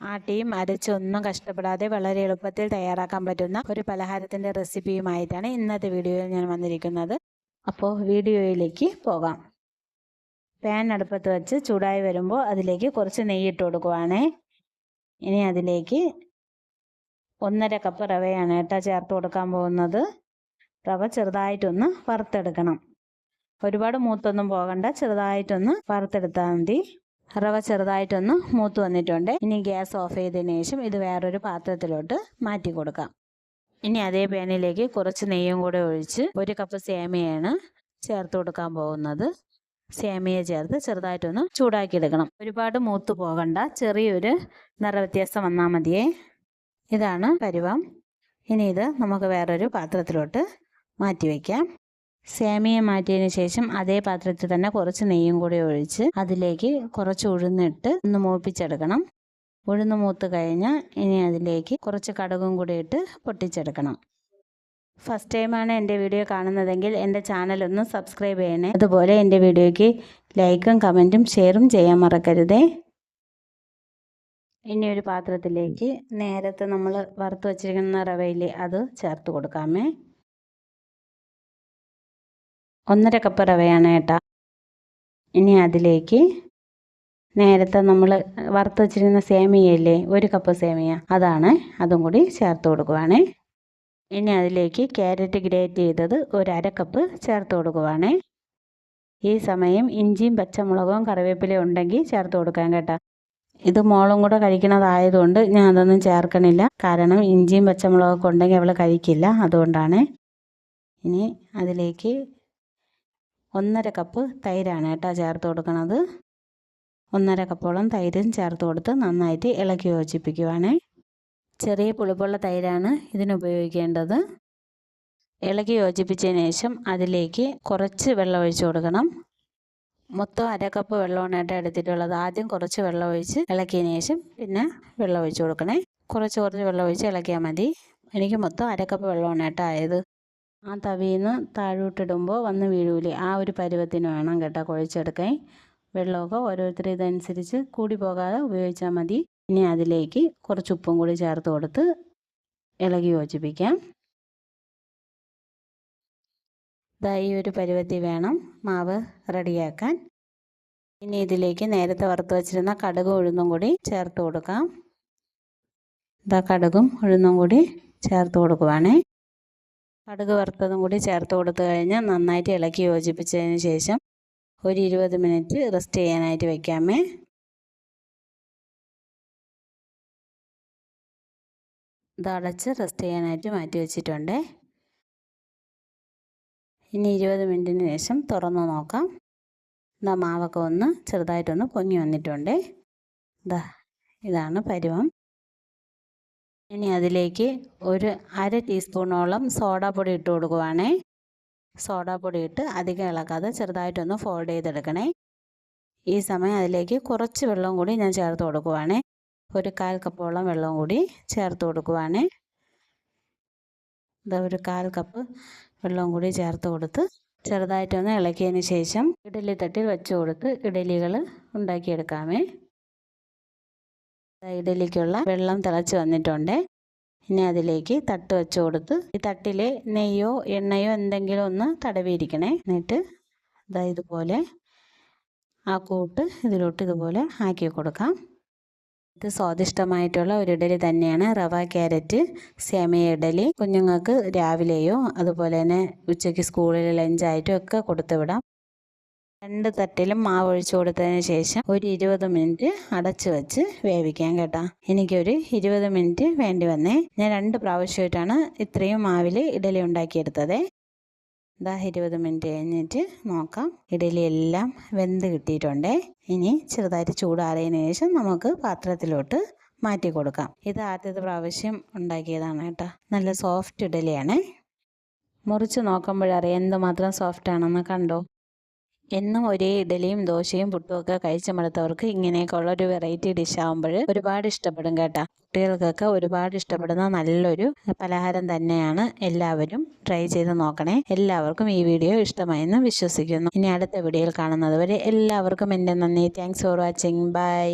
ആട്ടിയും അരച്ചൊന്നും കഷ്ടപ്പെടാതെ വളരെ എളുപ്പത്തിൽ തയ്യാറാക്കാൻ പറ്റുന്ന ഒരു പലഹാരത്തിന്റെ റെസിപ്പിയുമായിട്ടാണ് ഇന്നത്തെ വീഡിയോയിൽ ഞാൻ വന്നിരിക്കുന്നത്. അപ്പോൾ വീഡിയോയിലേക്ക് പോകാം. പാൻ അടുപ്പത്ത് വെച്ച് ചൂടായി വരുമ്പോൾ അതിലേക്ക് കുറച്ച് നെയ്യിട്ട് കൊടുക്കുവാണേ. ഇനി അതിലേക്ക് ഒന്നര കപ്പ് റവയാണ് കേട്ടോ ചേർത്ത് കൊടുക്കാൻ പോകുന്നത്. റവ ചെറുതായിട്ടൊന്ന് വറുത്തെടുക്കണം. ഒരുപാട് മൂത്തൊന്നും പോകണ്ട ചെറുതായിട്ടൊന്ന് വറുത്തെടുത്താൽ മതി. റവ ചെറുതായിട്ടൊന്ന് മൂത്ത് വന്നിട്ടുണ്ട്. ഇനി ഗ്യാസ് ഓഫ് ചെയ്തതിന് ശേഷം ഇത് വേറൊരു പാത്രത്തിലോട്ട് മാറ്റി കൊടുക്കാം. ഇനി അതേ പാനിലേക്ക് കുറച്ച് നെയ്യും കൂടെ ഒഴിച്ച് ഒരു കപ്പ് സേമിയയാണ് ചേർത്ത് കൊടുക്കാൻ പോകുന്നത്. സേമിയ ചേർത്ത് ചെറുതായിട്ടൊന്ന് ചൂടാക്കി എടുക്കണം ഒരുപാട് മൂത്ത് പോകണ്ട. ചെറിയൊരു നിറവ്യത്യാസം വന്നാൽ മതിയേ. ഇതാണ് പരുവം. ഇനി ഇത് നമുക്ക് വേറൊരു പാത്രത്തിലോട്ട് മാറ്റി വയ്ക്കാം. സേമിയ മാറ്റിയതിന് ശേഷം അതേ പാത്രത്തിൽ തന്നെ കുറച്ച് നെയ്യും കൂടി ഒഴിച്ച് അതിലേക്ക് കുറച്ച് ഉഴുന്നിട്ട് ഒന്ന് മൂപ്പിച്ചെടുക്കണം. ഉഴുന്ന് മൂത്ത് കഴിഞ്ഞാൽ ഇനി അതിലേക്ക് കുറച്ച് കടുകും കൂടി ഇട്ട് പൊട്ടിച്ചെടുക്കണം. ഫസ്റ്റ് ടൈമാണ് എന്റെ വീഡിയോ കാണുന്നതെങ്കിൽ എന്റെ ചാനൽ ഒന്ന് സബ്സ്ക്രൈബ് ചെയ്യണേ. അതുപോലെ എന്റെ വീഡിയോയ്ക്ക് ലൈക്കും കമന്റും ഷെയറും ചെയ്യാൻ മറക്കരുതേ. ഇനി ഒരു പാത്രത്തിലേക്ക് നേരത്തെ നമ്മൾ വറുത്ത് വച്ചിരിക്കുന്ന റവയിൽ അത് ചേർത്ത് കൊടുക്കാമേ. ഒന്നര കപ്പ് റവയാണ് കേട്ടോ ഇനി അതിലേക്ക് നേരത്തെ നമ്മൾ വറുത്ത് വെച്ചിരുന്ന സേമിയല്ലേ ഒരു കപ്പ് സേമിയ അതാണ് അതും കൂടി ചേർത്ത് കൊടുക്കുവാണേ. ഇനി അതിലേക്ക് ക്യാരറ്റ് ഗ്രേറ്റ് ചെയ്തത് ഒരു അര കപ്പ് ചേർത്ത് കൊടുക്കുവാണേ. ഈ സമയം ഇഞ്ചിയും പച്ചമുളകും കറിവേപ്പിലയും ഉണ്ടെങ്കിൽ ചേർത്ത് കൊടുക്കാൻ കേട്ടോ. ഇത് മോളും കൂടെ കഴിക്കണതായതുകൊണ്ട് ഞാൻ അതൊന്നും ചേർക്കണില്ല. കാരണം ഇഞ്ചിയും പച്ചമുളകൊക്കെ ഉണ്ടെങ്കിൽ അവൾ കഴിക്കില്ല അതുകൊണ്ടാണ്. ഇനി അതിലേക്ക് ഒന്നര കപ്പ് തൈരാണ് കേട്ടോ ചേർത്ത് കൊടുക്കണത്. ഒന്നര കപ്പോളം തൈരും ചേർത്ത് കൊടുത്ത് നന്നായിട്ട് ഇളക്കി യോജിപ്പിക്കുവാണേ. ചെറിയ പുളിപ്പുള്ള തൈരാണ് ഇതിനുപയോഗിക്കേണ്ടത് ഇളക്കി യോജിപ്പിച്ചതിന് ശേഷം അതിലേക്ക് കുറച്ച് വെള്ളം ഒഴിച്ചു കൊടുക്കണം. മൊത്തം അര കപ്പ് വെള്ളമാണ് കേട്ടോ എടുത്തിട്ടുള്ളത്. ആദ്യം കുറച്ച് വെള്ളം ഒഴിച്ച് ഇളക്കിയതിന് ശേഷം പിന്നെ വെള്ളം ഒഴിച്ച് കൊടുക്കണേ. കുറച്ച് കുറച്ച് വെള്ളം ഒഴിച്ച് ഇളക്കിയാൽ മതി. എനിക്ക് മൊത്തം അര കപ്പ് വെള്ളമാണ് കേട്ടോ ആയത്. ആ തവിയിൽ നിന്ന് താഴോട്ടിടുമ്പോൾ വന്ന് വീഴൂലേ. ആ ഒരു പരുവത്തിന് വേണം കേട്ടോ കുഴച്ചെടുക്കാൻ. വെള്ളമൊക്കെ ഓരോരുത്തർ ഇതനുസരിച്ച് കൂടി പോകാതെ ഉപയോഗിച്ചാൽ മതി. ഇനി അതിലേക്ക് കുറച്ച് ഉപ്പും കൂടി ചേർത്ത് കൊടുത്ത് ഇളകി യോജിപ്പിക്കാം. ഇതാ ഈ ഒരു പരുവത്തി വേണം മാവ് റെഡിയാക്കാൻ. ഇനി ഇതിലേക്ക് നേരത്തെ വറുത്ത് വച്ചിരുന്ന കടുകും ഉഴുന്നും കൂടി ചേർത്ത് കൊടുക്കാം. ഇതാ കടുകും ഉഴുന്നും കൂടി ചേർത്ത് കൊടുക്കുവാണേ. കടുക് വറുത്തതും കൂടി ചേർത്ത് കൊടുത്തു കഴിഞ്ഞാൽ നന്നായിട്ട് ഇളക്കി യോജിപ്പിച്ചതിന് ശേഷം ഒരു ഇരുപത് മിനിറ്റ് റെസ്റ്റ് ചെയ്യാനായിട്ട് വയ്ക്കാമേ ഇതടച്ച് റെസ്റ്റ് ചെയ്യാനായിട്ട് മാറ്റി വെച്ചിട്ടുണ്ട്. ഇനി ഇരുപത് മിനിറ്റിന് ശേഷം തുറന്ന് നോക്കാം. ഇതാ മാവൊക്കെ ഒന്ന് ചെറുതായിട്ടൊന്ന് പൊങ്ങി വന്നിട്ടുണ്ട്. ഇതാ ഇതാണ് പരുവം. ഇനി അതിലേക്ക് ഒരു അര ടീസ്പൂണോളം സോഡാപ്പൊടി ഇട്ട് കൊടുക്കുവാണേ. സോഡാപ്പൊടി ഇട്ട് അധികം ഇളക്കാതെ ചെറുതായിട്ടൊന്ന് ഫോൾഡ് ചെയ്തെടുക്കണേ. ഈ സമയം അതിലേക്ക് കുറച്ച് വെള്ളം കൂടി ഞാൻ ചേർത്ത് കൊടുക്കുവാണേ. ഒരു കാൽ കപ്പോളം വെള്ളം കൂടി ചേർത്ത് കൊടുക്കുവാണേ. ഇതാ ഒരു കാൽ കപ്പ് വെള്ളം കൂടി ചേർത്ത് കൊടുത്ത് ചെറുതായിട്ടൊന്ന് ഇളക്കിയതിന് ശേഷം ഇഡലി തട്ടിൽ വെച്ച് കൊടുത്ത് ഇഡലികൾ ഉണ്ടാക്കിയെടുക്കാമേ. ഇഡലിക്കുള്ള വെള്ളം തിളച്ച് വന്നിട്ടുണ്ട്. ഇനി അതിലേക്ക് തട്ട് വെച്ച് കൊടുത്ത് ഈ തട്ടിൽ നെയ്യോ എണ്ണയോ എന്തെങ്കിലും ഒന്ന് തടവിയിരിക്കണേ. എന്നിട്ട് ഇതാ ഇതുപോലെ ആ കൂട്ട് ഇതിലോട്ട് ഇതുപോലെ ആക്കി കൊടുക്കാം. ഇത് സ്വാദിഷ്ടമായിട്ടുള്ള ഒരു ഇഡലി തന്നെയാണ്. റവ ക്യാരറ്റ് സേമിയ ഇഡലി. കുഞ്ഞുങ്ങൾക്ക് രാവിലെയോ അതുപോലെ തന്നെ ഉച്ചയ്ക്ക് സ്കൂളിൽ ലഞ്ചായിട്ടും ഒക്കെ കൊടുത്തു രണ്ട് തട്ടിലും മാവ് ഒഴിച്ചു കൊടുത്തതിന് ശേഷം ഒരു ഇരുപത് മിനിറ്റ് അടച്ചു വെച്ച് വേവിക്കാം കേട്ടോ. എനിക്കൊരു ഇരുപത് മിനിറ്റ് വേണ്ടി വന്നേ. ഞാൻ രണ്ട് പ്രാവശ്യമായിട്ടാണ് ഇത്രയും മാവിൽ ഇഡലി ഉണ്ടാക്കിയെടുത്തത്. ഇതാ ഇരുപത് മിനിറ്റ് കഴിഞ്ഞിട്ട് നോക്കാം. ഇഡലി എല്ലാം വെന്ത് കിട്ടിയിട്ടുണ്ട്. ഇനി ചെറുതായിട്ട് ചൂടാറിയതിന് ശേഷം നമുക്ക് പാത്രത്തിലോട്ട് മാറ്റി കൊടുക്കാം. ഇത് ആദ്യത്തെ പ്രാവശ്യം ഉണ്ടാക്കിയതാണ് കേട്ടോ. നല്ല സോഫ്റ്റ് ഇഡലിയാണ്. മുറിച്ച് നോക്കുമ്പോഴറിയാം എന്തുമാത്രം സോഫ്റ്റ് ആണെന്ന് കണ്ടോ? എന്നും ഒരേ ഇഡലിയും ദോശയും പുട്ടും ഒക്കെ കഴിച്ച് മടുത്തവർക്ക് ഇങ്ങനെയൊക്കെ ഉള്ള ഒരു വെറൈറ്റി ഡിഷ് ആകുമ്പോൾ ഒരുപാട് ഇഷ്ടപ്പെടും കേട്ടോ. കുട്ടികൾക്കൊക്കെ ഒരുപാട് ഇഷ്ടപ്പെടുന്ന നല്ലൊരു പലഹാരം തന്നെയാണ് എല്ലാവരും ട്രൈ ചെയ്ത് നോക്കണേ. എല്ലാവർക്കും ഈ വീഡിയോ ഇഷ്ടമായെന്ന് വിശ്വസിക്കുന്നു. ഇനി അടുത്ത വീഡിയോയിൽ കാണുന്നത് വരെ എല്ലാവർക്കും എന്റെ നന്ദി. Thanks for watching bye